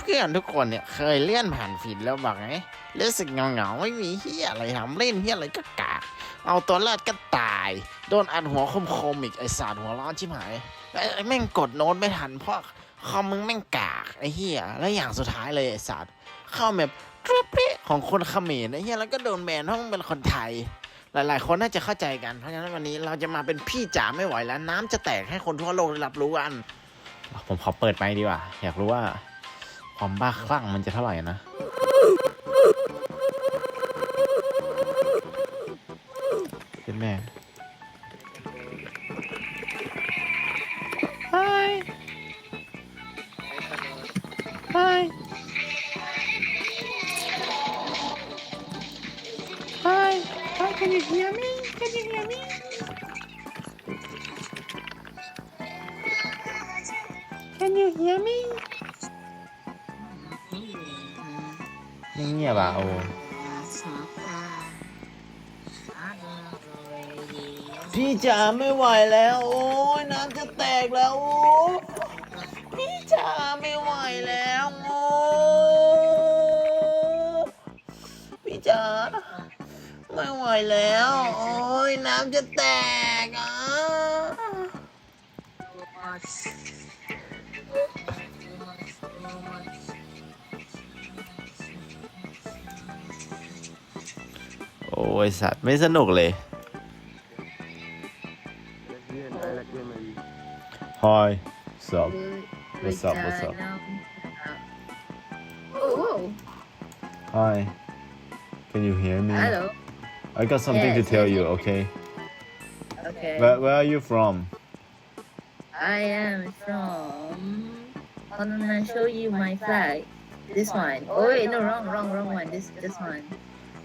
เพื่อนๆทุกคนเนี่ยเคยเลื่อนผ่านฟีดแล้วบอกไงรู้สึกเหงาๆไม่มีเฮียอะไรทำเล่นเฮียอะไรก็กากเอาตัวรอดก็ตาย โดนอัดหัวคมๆอีกไอสารหัวร้อนชิบหายไอ้แม่งกดโน้ตไม่ทันเพราะคอมมึงแม่งกากไอ้เฮียแล้วอย่างสุดท้ายเลยไอสารเข้าแบบกรุ๊ปเป๊ะของคนเขมรไอ้เฮียแล้วก็โดนแบนเพราะมึงเป็นคนไทย หลายๆ คนน่าจะเข้าใจกันเพราะฉะนั้นวันนี้เราจะมาเป็นพี่จ๋าไม่ไหวแล้ว น้ำจะแตกให้คนทั่วโลกได้รับรู้กัน ผมขอเปิดไปดีกว่าอยากรู้ว่า ความบ้าคลั่งมันจะเท่าไหร่นะ เป็นแม่ Hi Hi Hi Hi can you hear me เงียบๆอะโอ้พี่จ๋าไม่ไหวแล้ว โอ้ยน้ำจะแตกแล้วโอ้พี่จ๋าไม่ไหวแล้วโอ้พี่จ๋าไม่ไหวแล้ว โอ้ยน้ำจะแตก โอ้ยสัตว์ไม่สนุกเลย Hi sup What's up, what's up? Oh, Hi Can you hear me hello. I got something to Yes, tell yes, you yes. okay Okay. Where, where are you from I am from. I'm gonna show you my flag. This one. Oh wait, no, wrong, wrong, wrong one. This, this one.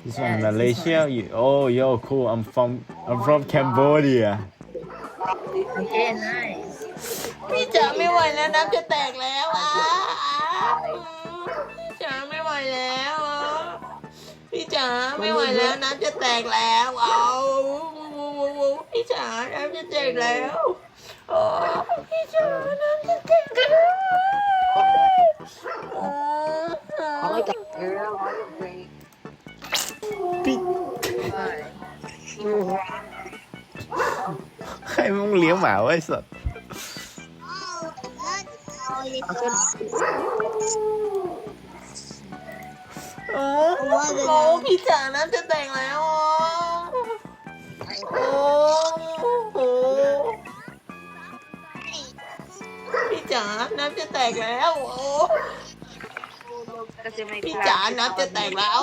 This Yes, one this Malaysia one. you, Oh yo cool I'm from I'm from Cambodia Okay, nice. พี่จ๋าไม่ไหวแล้วน้ำจะแตกแล้วอะพี่จ๋าไม่ไหวแล้วอะพี่จ๋าไม่ไหวแล้วน้ำจะแตกแล้วเอาพี่จ๋าน้ำจะแตกแล้วโอ้พี่จ๋าน้ำจะแตกแล้วโอ้ Oh my god, girl, what a break. ใครมึงเลี้ยงหมาไว้สัตว์โอ้โหพี่จ๋าน้ำจะแตกแล้วอะโอ้โหพี่จ๋าน้ำจะแตกแล้ว โอ้พี่จ๋าน้ำจะแตกแล้ว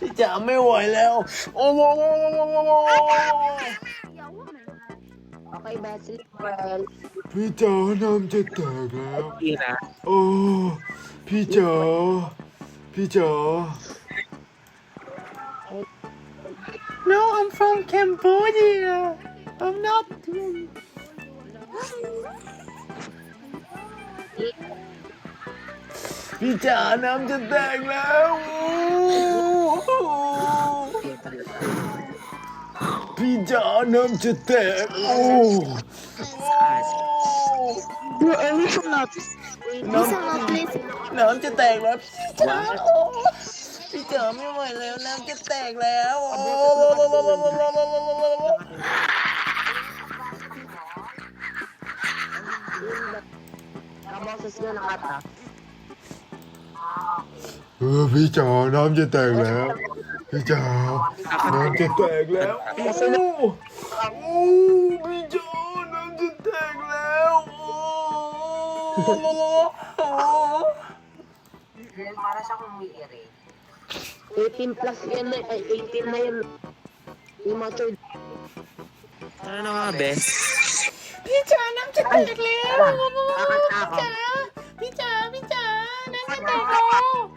พี่จ๋าไม่ไหวแล้ว โอ้โห Okay, Basil. Well, พี่จ๋าน้ำจะแตกแล้วดีนะโอ้พี่จ๋าพี่จ๋า No I'm from Cambodia I'm not พี่จ๋าน้ำจะแตกแล้ว พี่จ๋าน้ำจะแตกโอ้ listen up. Listen up, please. น้ำจะแตกแล้วพี่จ๋าโอ้พี่จ๋าไม่ไหวแล้วน้ำจะแตกแล้วโอ้ Kaboses na nakata. เอ อพี่จ๋าน้ำจะแตกแล้ว พี่จ๋าน้ำจะแตกแล้วโอ้โอ้พี่จ๋าน้ำจะแตกแล้วโอ้ Para sa kong iri. 18 plus yan na, ay 18 na yun. Yung matured. Ano na mga best? พี่จ๋าน้ำจะแตกแล้ว Nakatako. พี่จ๋าพี่จ๋าน้ำจะแตกแล้วเออพี่จ๋า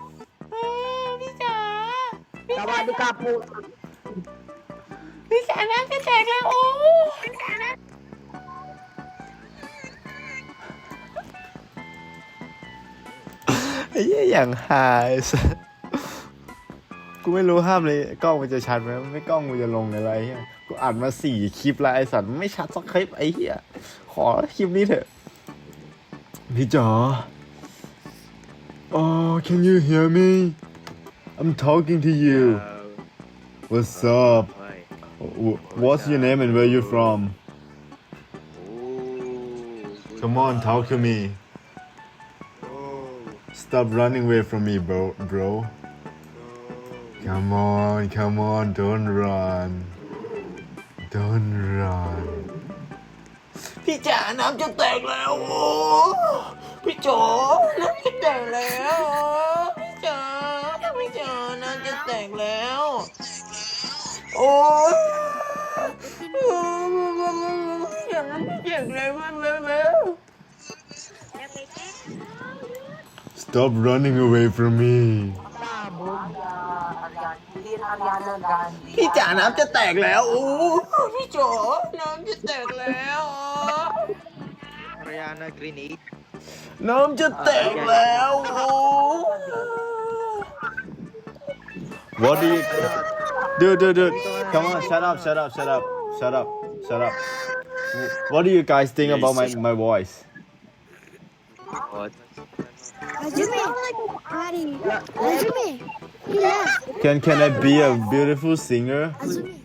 Tawadi ka po. พี่จ๋าน้ำจะแตกแล้วโอ้ไอ้เหี้ยอย่างหายสัสกูไม่รู้ห้ามเลยกล้องมันจะชัดไหมไม่กล้องกูจะลงอะไรเหี้ยกูอัดมาสี่คลิปแล้วไอ้สัตว์ไม่ชัดสักคลิปไอ้เหี้ยขอคลิปนี้เถอะพี่จ๋า Oh, can you hear me? I'm talking to you. What's up? Why? Wh- What's your name and where you from? Oh. Come on, talk to me. Stop running away from me, bro. Bro. Come on, come on, don't run. Don't run. พี่จ๋าน้ำจะแตกแล้วโอ้พี่จ๋อน้ำจ กแล้วมากเลยแล้ว Stop running away from me. พี่จ๋าน้ำจะแตกแล้วโอ้พี่จ๋อน้ำจะแตกแล้ว Ariana grenade. น้ำจะแตกแล้วโอ้ What do you. Dude, dude, dude. Come on, shut up, shut up, shut up, shut up, shut up. What do you guys think about my, my voice? What? Azumi, Ari, Azumi, he left. Can can I be a beautiful singer? Azumi,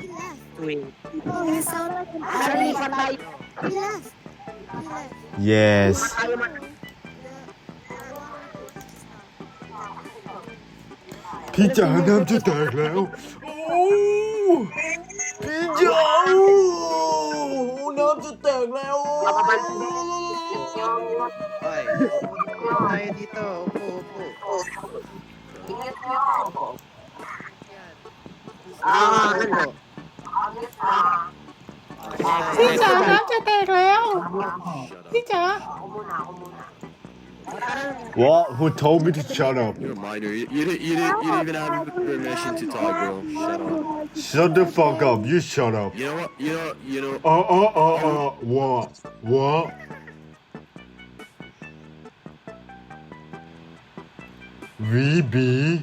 he left. Wait. Oh, you sound like an Ari, Ari. patay. He left. He left. Yes. Ayaw man. พี่จ๋าน้ำจะแตกแล้วโอ้พี่จ๋า โอ้น้ำจะแตกแล้ว Why? Tayo dito. Upo, upo. Ah, ano? พี่จ๋าน้ำจะแตกแล้วพี่จ๋า What? Who told me to shut up? You're a minor. You, you, didn't, you, didn't, you didn't even have permission to talk, bro. Shut up. Shut the fuck up. You shut up. You know what? You know, you know. Uh, uh, uh, uh. What? What? We be.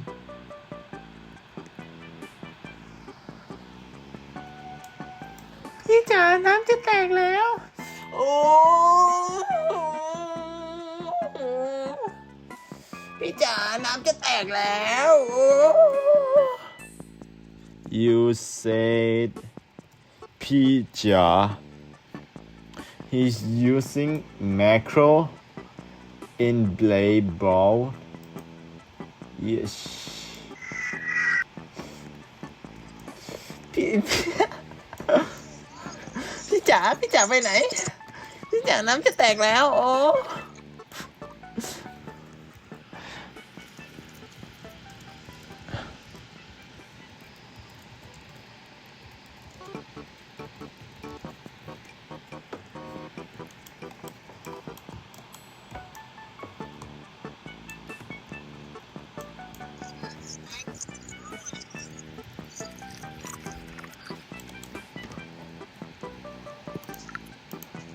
Peter, I'm just like, Leo. Oh. พี่จ๋าน้ำจะแตกแล้วโอ้ You said pizza. He's using macro in play ball. Yes. พี่พี่จ๋าพี่จ๋าไปไหน พี่จ๋าน้ำจะแตกแล้ว โอ้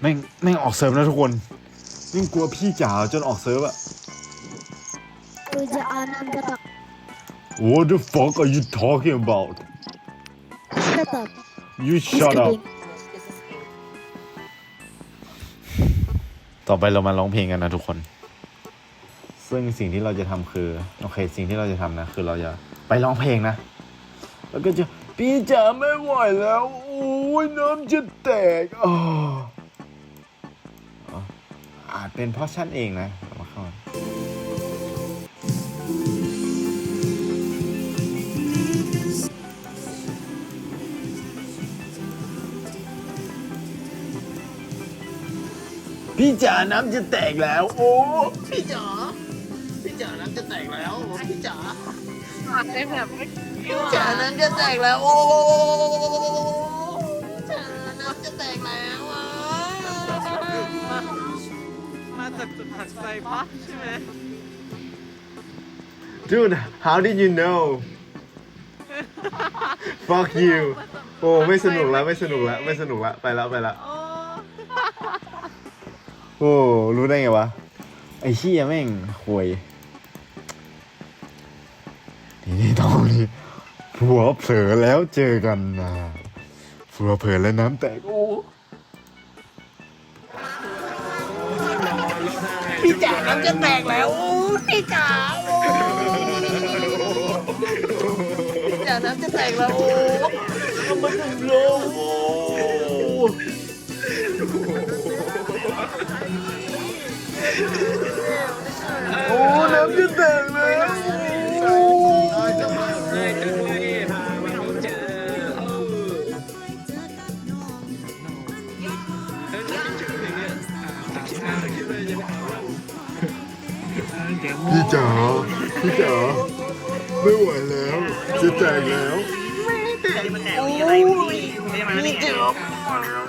แม่งแม่งออกเซิร์ฟนะทุกคนแม่งกลัวพี่จ๋าจนออกเซิร์ฟอะ Puja Anand tetap. What the fuck are you talking about Tetap. You He's shut up kidding. ต่อไปเรามาร้องเพลงกันนะทุกคน ซึ่งสิ่งที่เราจะทำคือ โอเค สิ่งที่เราจะทำนะ คือเราจะไปร้องเพลงนะ แล้วก็จะพี่จ๋าไม่ไหวแล้ว โอ้ยน้ำจะแตกอ๋ออ๋ออาจ เป็นเพราะฉันเองนะเอามาเข้ามาพี่จ๋าน้ำจะแตกแล้ว โอ้พี่จ๋าพี่จ๋าน้ำจะแตกแล้วพี่จ๋าพี่จ๋าน้ำจะแตกแล้ว โอ้ จากจุดหักใจปะใช่ไหม Dude how did you know Fuck you โอ้ไม่สนุกแล้วไม่สนุกแล้วไม่สนุกแล้วไปแล้วไปแล้ว โอ้โอ้รู้ได้ไงวะ ไอ้เชี่ยแม่งห่วยทีนี้ตอนนี้ผัวเผลอแล้วเจอกันนะผัวเผลอแล้วน้ำแตกโอ้ พี่จ๋าน้ำจะแตกแล้วโอ้พี่จ๋าโอ้พี่จ๋าน้ำจะแตกแล้วโอ้ทำไมถึงโลโอ้โอ้น้ำจะแตกแล้ว ไม่ไหวแล้วจะแตกแล้วโอ้ยพี่จ๋า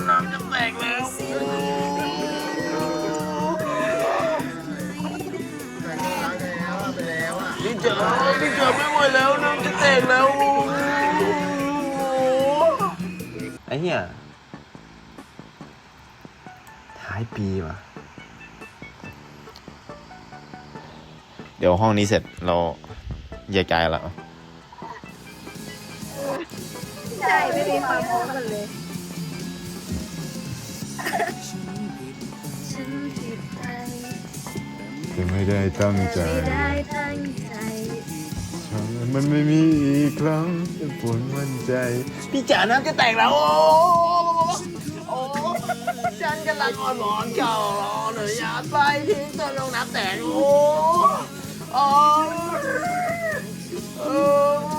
น้ำจะแตกแล้วพี่เจ๋อพี่เจ๋อไม่ไหวแล้วน้ำจะแตกแล้วไอ้เหี้ยท้ายปีว่ะเดี๋ยวห้องนี้เสร็จเรา แยกย้ายแล้วใช่ไม่มีความพร้อมกันเลยฉันผิดไปจะไม่ได้ตั้งใจ ไม่ได้ตั้งใจมันไม่มีอีกครั้งจะปวดมันใจ พี่จ๋าน้ำจะแตกแล้ว โอ้โอ้ฉันกำลังอ่อนหมอนเก่ารอหนูอยากไปทิ้งตัวลงน้ำแตกโอ้โอ้ Oh.